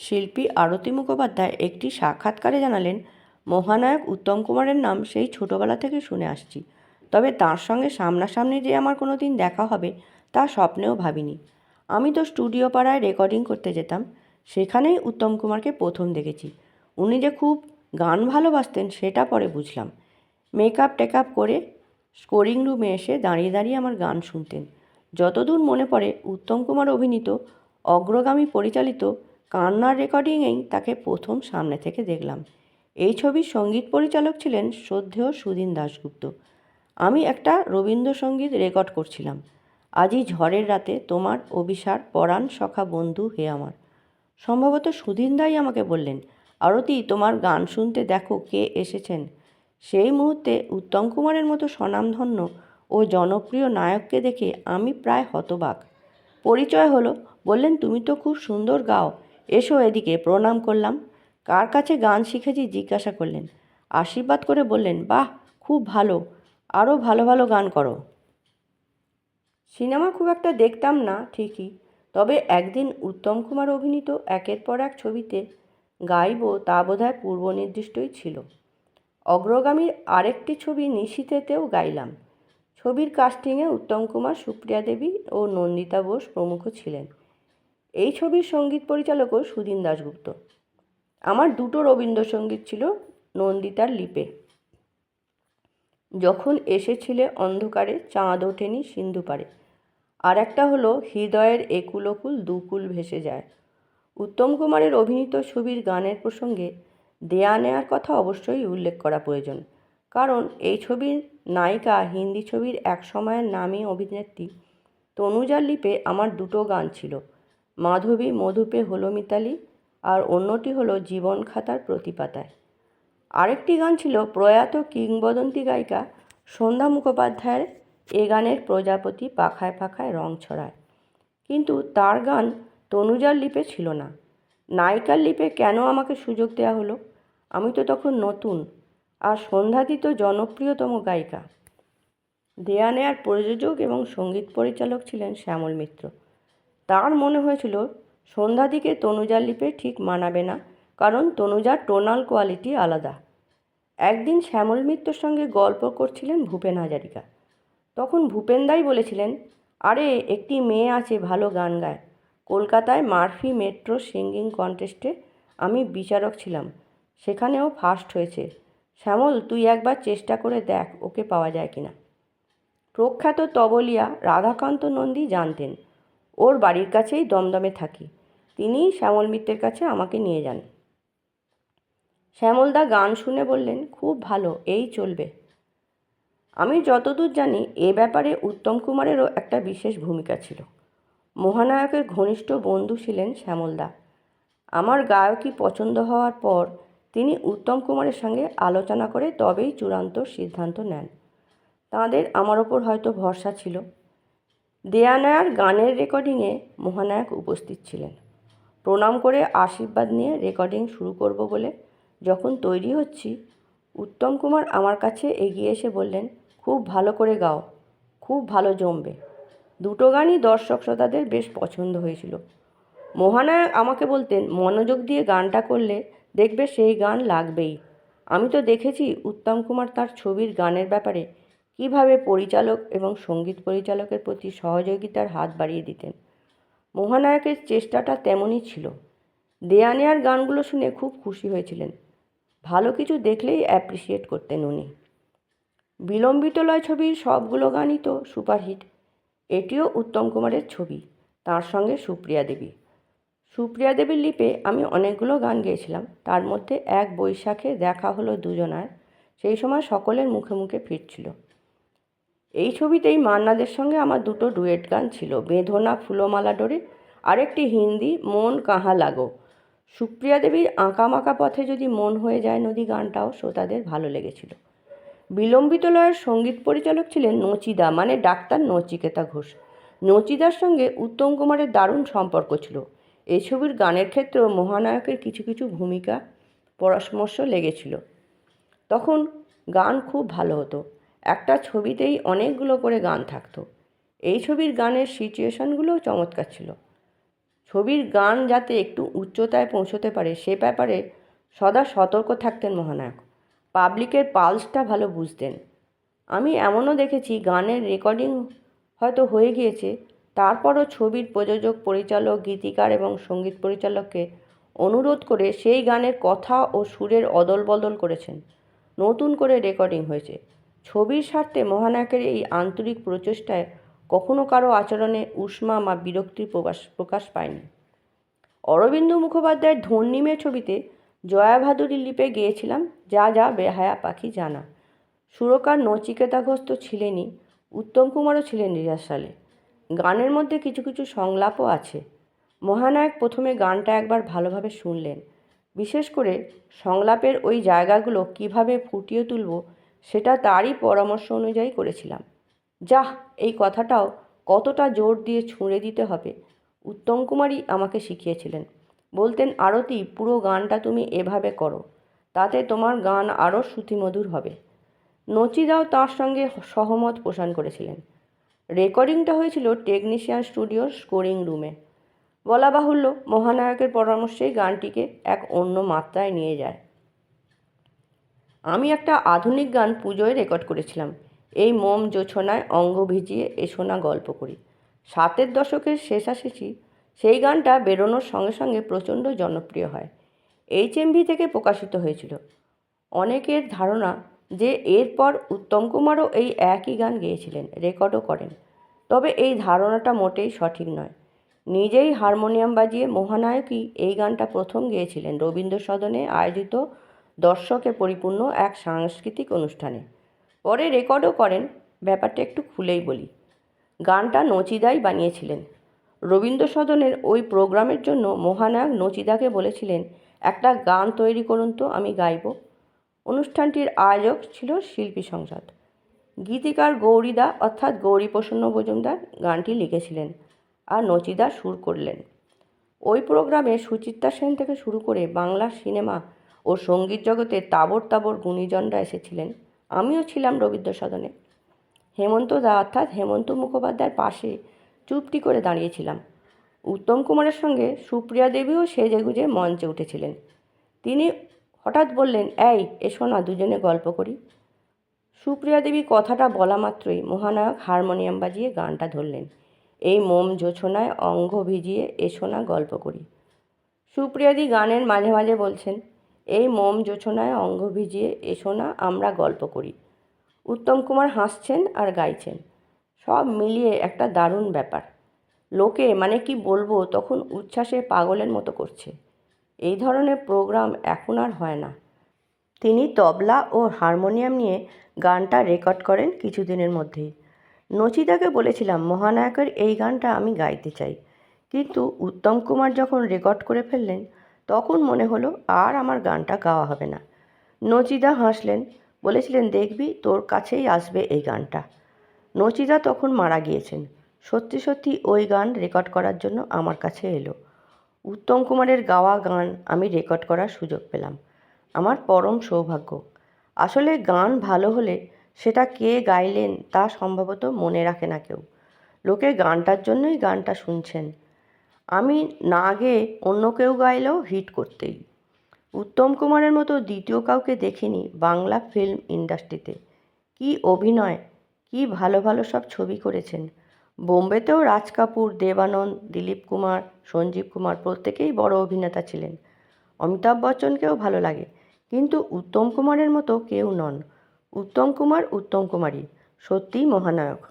শিল্পী আরতি মুখোপাধ্যায় একটি সাক্ষাৎকারে জানালেন, মহানায়ক উত্তম কুমারের নাম সেই ছোটবেলা থেকে শুনে আসছি। তবে তার সঙ্গে সামনাসামনি যে আমার কোনো দিন দেখা হবে, তা স্বপ্নেও ভাবিনি। আমি তো স্টুডিও পাড়ায় রেকর্ডিং করতে যেতাম। সেখানেই উত্তম কুমারকে প্রথম দেখেছি। উনি যে খুব গান ভালোবাসতেন, সেটা পরে বুঝলাম। মেকআপ টেকআপ করে স্কোরিং রুমে এসে দাঁড়িয়ে দাঁড়িয়ে আমার গান শুনতেন। যতদূর মনে পড়ে, উত্তম কুমার অভিনীত অগ্রগামী পরিচালিত কান্নার রেকর্ডিংয়েই তাকে প্রথম সামনে থেকে দেখলাম। এই ছবির সংগীত পরিচালক ছিলেন শ্রদ্ধেয় সুধীন দাশগুপ্ত। আমি একটা রবীন্দ্রসঙ্গীত রেকর্ড করছিলাম। আজই ঝড়ের রাতে তোমার অভিসার পরাণ সখা বন্ধু হে আমার। সম্ভবত সুধীন দাই আমাকে বললেন, আরতি, তোমার গান শুনতে দেখো কে এসেছেন। সেই মুহূর্তে উত্তম কুমারের মতো স্বনামধন্য ও জনপ্রিয় নায়ককে দেখে আমি প্রায় হতবাক। পরিচয় হলো, বললেন, তুমি তো খুব সুন্দর গাও। এসো এদিকে, প্রণাম করলাম। কার কাছে গান শিখেছি জিজ্ঞাসা করলেন। আশীর্বাদ করে বললেন, বাহ, খুব ভালো। আরও ভালো ভালো গান করো। সিনেমা খুব একটা দেখতাম না, ঠিকই। তবে একদিন উত্তম কুমার অভিনীত একের পর এক ছবিতে গাইব তা বোধহয় পূর্ব নির্দিষ্টই ছিল। অগ্রগামীর আরেকটি ছবি নিশীথেতেও গাইলাম। ছবির কাস্টিংয়ে উত্তম কুমার, সুপ্রিয়া দেবী ও নন্দিতা বোস প্রমুখ ছিলেন। এই ছবির সংগীত পরিচালকও সুদিন দাশগুপ্ত। আমার দুটো রবীন্দ্রসঙ্গীত ছিল নন্দিতার লিপে। যখন এসেছিলে অন্ধকারে, চাঁদ ওঠেনি সিন্ধু পারে। আর একটা হলো, হৃদয়ের একুল ওকুল দুকুল ভেসে যায়। উত্তম কুমারের অভিনীত ছবির গানের প্রসঙ্গে দেয়া নেয়ার কথা অবশ্যই উল্লেখ করা প্রয়োজন। কারণ এই ছবির নায়িকা হিন্দি ছবির এক সময়ের নামী অভিনেত্রী তনুজার লিপে আমার দুটো গান ছিল। মাধবী মধুপে হলো মিতালি আর অন্যটি হলো জীবন খাতার প্রতিপাতায়। আরেকটি গান ছিল প্রয়াত কিংবদন্তি গায়িকা সন্ধ্যা মুখোপাধ্যায়ের এ গানের প্রজাপতি পাখায় পাখায় রং ছড়ায়। কিন্তু তার গান তনুজার লিপে ছিল না। নায়িকার লিপে কেন আমাকে সুযোগ দেওয়া হলো? আমি তো তখন নতুন আর সন্ধ্যাদি তো জনপ্রিয়তম গায়িকা। দেয়া নেয়ার প্রযোজক এবং সংগীত পরিচালক ছিলেন শ্যামল মিত্র। তার মনে হয়েছিল সন্ধ্যাদিকে তনুজার লিপে ঠিক মানাবে না, কারণ তনুজার টোনাল কোয়ালিটি আলাদা। একদিন শ্যামল মিত্রর সঙ্গে গল্প করছিলেন ভূপেন হাজারিকা। তখন ভূপেনদাই বলেছিলেন, আরে, একটি মেয়ে আছে ভালো গান গায়। কলকাতায় মার্ফি মেট্রো সিঙ্গিং কন্টেস্টে আমি বিচারক ছিলাম। সেখানেও ফার্স্ট হয়েছে। শ্যামল, তুই একবার চেষ্টা করে দেখ ওকে পাওয়া যায় কিনা। প্রখ্যাত তবলিয়া রাধাকান্ত নন্দী জানতেন। ওর বাড়ির কাছেই দমদমে থাকি। তিনিই শ্যামল মিত্রের কাছে আমাকে নিয়ে যান। শ্যামলদা গান শুনে বললেন, খুব ভালো, এই চলবে। আমি যতদূর জানি, এ ব্যাপারে উত্তম কুমারেরও একটা বিশেষ ভূমিকা ছিল। মহানায়কের ঘনিষ্ঠ বন্ধু ছিলেন শ্যামলদা। আমার গায়কী পছন্দ হওয়ার পর তিনি উত্তম কুমারের সঙ্গে আলোচনা করে তবেই চূড়ান্ত সিদ্ধান্ত নেন। তাঁদের আমার ওপর হয়তো ভরসা ছিল। দেয়ানায়ার গানের রেকর্ডিংয়ে মহানায়ক উপস্থিত ছিলেন। প্রণাম করে আশীর্বাদ নিয়ে রেকর্ডিং শুরু করব বলে যখন তৈরি হচ্ছি, উত্তম কুমার আমার কাছে এগিয়ে এসে বললেন, খুব ভালো করে গাও, খুব ভালো জমবে। দুটো গানই দর্শক শ্রোতাদের বেশ পছন্দ হয়েছিল। মহানায়ক আমাকে বলতেন, মনোযোগ দিয়ে গানটা করলে দেখবে সেই গান লাগবেই। আমি তো দেখেছি উত্তম কুমার তার ছবির গানের ব্যাপারে কীভাবে পরিচালক এবং সংগীত পরিচালকের প্রতি সহযোগিতার হাত বাড়িয়ে দিতেন? মহানায়কের চেষ্টাটা তেমনই ছিল। দেয়া নেয়ার গানগুলো শুনে খুব খুশি হয়েছিলেন। ভালো কিছু দেখলেই অ্যাপ্রিসিয়েট করতেন উনি। বিলম্বিত লয় ছবির সবগুলো গানই তো সুপারহিট। এটিও উত্তম কুমারের ছবি, তার সঙ্গে সুপ্রিয়া দেবী। সুপ্রিয়া দেবীর লিপে আমি অনেকগুলো গান গেয়েছিলাম, তার মধ্যে এক বৈশাখে দেখা হলো দুজনার। সেই সময় সকলের মুখে মুখে ফিরছিল। এই ছবিতেই মান্নাদের সঙ্গে আমার দুটো ডুয়েট গান ছিল, বেঁধনা ফুলোমালা ডোরে, আরেকটি হিন্দি, মন কাহা লাগো। সুপ্রিয়া দেবীর আঁকামাকা পথে যদি মন হয়ে যায় নদী গানটাও শ্রোতাদের ভালো লেগেছিল। বিলম্বিত লয়ের সংগীত পরিচালক ছিলেন নচিদা মানে ডাক্তার নচিকেতা ঘোষ। নচিদার সঙ্গে উত্তম কুমারের দারুণ সম্পর্ক ছিল। এই ছবির গানের ক্ষেত্রেও মহানায়কের কিছু কিছু ভূমিকা পরামর্শ লেগেছিল। তখন গান খুব ভালো হতো। একটা ছবিতেই অনেকগুলো করে গান থাকতো। এই ছবির গানের সিচুয়েশনগুলোও চমৎকার ছিল। ছবির গান যাতে একটু উচ্চতায় পৌঁছতে পারে, সে ব্যাপারে সদা সতর্ক থাকতেন মহানায়ক। পাবলিকের পালসটা ভালো বুঝতেন। আমি এমনও দেখেছি, গানের রেকর্ডিং হয়তো হয়ে গিয়েছে, তারপরও ছবির প্রযোজক, পরিচালক, গীতিকার এবং সংগীত পরিচালককে অনুরোধ করে সেই গানের কথা ও সুরের অদল বদল করেছেন। নতুন করে রেকর্ডিং হয়েছে। ছবির স্বার্থে মহানায়কের এই আন্তরিক প্রচেষ্টায় কখনো কারও আচরণে উষ্মা বা বিরক্তির প্রকাশ প্রকাশ পায়নি। অরবিন্দ মুখোপাধ্যায়ের ধর্নিমে ছবিতে জয়া ভাদুরী লিপে গিয়েছিলাম, যা যা, বেহায়া পাখি জানা। সুরকার নচিকেতা ঘোষ তো ছিলেনই, উত্তম কুমারও ছিলেন রিহার্সালে। গানের মধ্যে কিছু কিছু সংলাপও আছে। মহানায়ক প্রথমে গানটা একবার ভালোভাবে শুনলেন। বিশেষ করে সংলাপের ওই জায়গাগুলো কীভাবে ফুটিয়ে তুলব সেটা তারই পরামর্শ অনুযায়ী করেছিলাম। যাহ, এই কথাটাও কতটা জোর দিয়ে ছুঁড়ে দিতে হবে উত্তম কুমারই আমাকে শিখিয়েছিলেন। বলতেন, আরতি, পুরো গানটা তুমি এভাবে করো, তাতে তোমার গান আরও শ্রুতিমধুর হবে। নচিদাও তার সঙ্গে সহমত পোষণ করেছিলেন। রেকর্ডিংটা হয়েছিল টেকনিশিয়ান স্টুডিওর স্কোরিং রুমে। বলা বাহুল্য, মহানায়কের পরামর্শেই গানটিকে এক অন্য মাত্রায় নিয়ে যায়। আমি একটা আধুনিক গান পুজোয় রেকর্ড করেছিলাম। এই মোম জোছনায় অঙ্গ ভিজিয়ে এসো না গল্প করি। সাতের দশকের শেষাশেষি সেই গানটা বেরোনোর সঙ্গে সঙ্গে প্রচণ্ড জনপ্রিয় হয়। এইচএমভি থেকে প্রকাশিত হয়েছিল। অনেকের ধারণা যে এরপর উত্তম কুমারও এই একই গান গেয়েছিলেন, রেকর্ডও করেন। তবে এই ধারণাটা মোটেই সঠিক নয়। নিজেই হারমোনিয়াম বাজিয়ে মহানায়কই এই গানটা প্রথম গেয়েছিলেন। রবীন্দ্র সদনে আয়োজিত দর্শকে পরিপূর্ণ এক সাংস্কৃতিক অনুষ্ঠানে। পরে রেকর্ডও করেন, ব্যাপারটা একটু খুলেই বলি। গানটা নচিদাই বানিয়েছিলেন। রবীন্দ্র সদনের ওই প্রোগ্রামের জন্য মহানায়ক নচিদাকে বলেছিলেন, একটা গান তৈরি করুন তো, আমি গাইব। অনুষ্ঠানটির আয়োজক ছিল শিল্পী সংসদ। গীতিকার গৌরীদা অর্থাৎ গৌরীপ্রসন্ন মজুমদার গানটি লিখেছিলেন আর নচিদা সুর করলেন। ওই প্রোগ্রামে সুচিত্রা সেন থেকে শুরু করে বাংলা সিনেমা ও সংগীত জগতে তাবর তাবর গুণীজনরা এসেছিলেন। আমিও ছিলাম রবীন্দ্র সদনে হেমন্ত দা অর্থাৎ হেমন্ত মুখোপাধ্যায়ের পাশে চুপটি করে দাঁড়িয়েছিলাম। উত্তম কুমারের সঙ্গে সুপ্রিয়া দেবীও সেজেগুজে মঞ্চে উঠেছিলেন। তিনি হঠাৎ বললেন, এই, এসো না, দুজনে গল্প করি। সুপ্রিয়া দেবী কথাটা বলা মাত্রই মহানায়ক হারমোনিয়াম বাজিয়ে গানটা ধরলেন। এই মোম জোছনায় অঙ্গ ভিজিয়ে, এসো না, গল্প করি। সুপ্রিয়াদি গানের মাঝে মাঝে বলছেন এই মম জোছনায় অঙ্গ ভিজিয়ে এসো না, আমরা গল্প করি। উত্তম কুমার হাসছেন আর গাইছেন। সব মিলিয়ে একটা দারুণ ব্যাপার। লোকে মানে কি বলব, তখন উচ্ছ্বাসে পাগলের মতো করছে। এই ধরনের প্রোগ্রাম এখন আর হয় না। তিনি তবলা ও হারমোনিয়াম নিয়ে গানটা রেকর্ড করেন কিছুদিনের মধ্যেই। নচিদাকে বলেছিলাম, মহানায়কের এই গানটা আমি গাইতে চাই। কিন্তু উত্তম কুমার যখন রেকর্ড করে ফেললেন তখন মনে হলো আর আমার গানটা গাওয়া হবে না। নচিদা হাসলেন, বলেছিলেন, দেখবি, তোর কাছেই আসবে এই গানটা। নচিদা তখন মারা গিয়েছেন। সত্যি সত্যি ওই গান রেকর্ড করার জন্য আমার কাছে এলো। উত্তম কুমারের গাওয়া গান আমি রেকর্ড করার সুযোগ পেলাম। আমার পরম সৌভাগ্য। আসলে গান ভালো হলে সেটা কে গাইলেন তা সম্ভবত মনে রাখে না কেউ। লোকে গানটার জন্যই গানটা শুনছেন। আমি না গেয়ে অন্য কেউ গাইলেও হিট করতেই। উত্তম কুমারের মতো দ্বিতীয় কাউকে দেখিনি বাংলা ফিল্ম ইন্ডাস্ট্রিতে। কি অভিনয়, কি ভালো ভালো সব ছবি করেছেন। বোম্বেতেও রাজ কাপুর, দেবানন্দ, দিলীপ কুমার, সঞ্জীব কুমার প্রত্যেকেই বড় অভিনেতা ছিলেন। অমিতাভ বচ্চনকেও ভালো লাগে, কিন্তু উত্তম কুমারের মতো কেউ নন। উত্তম কুমার উত্তম কুমারী, সত্যিই মহানায়ক।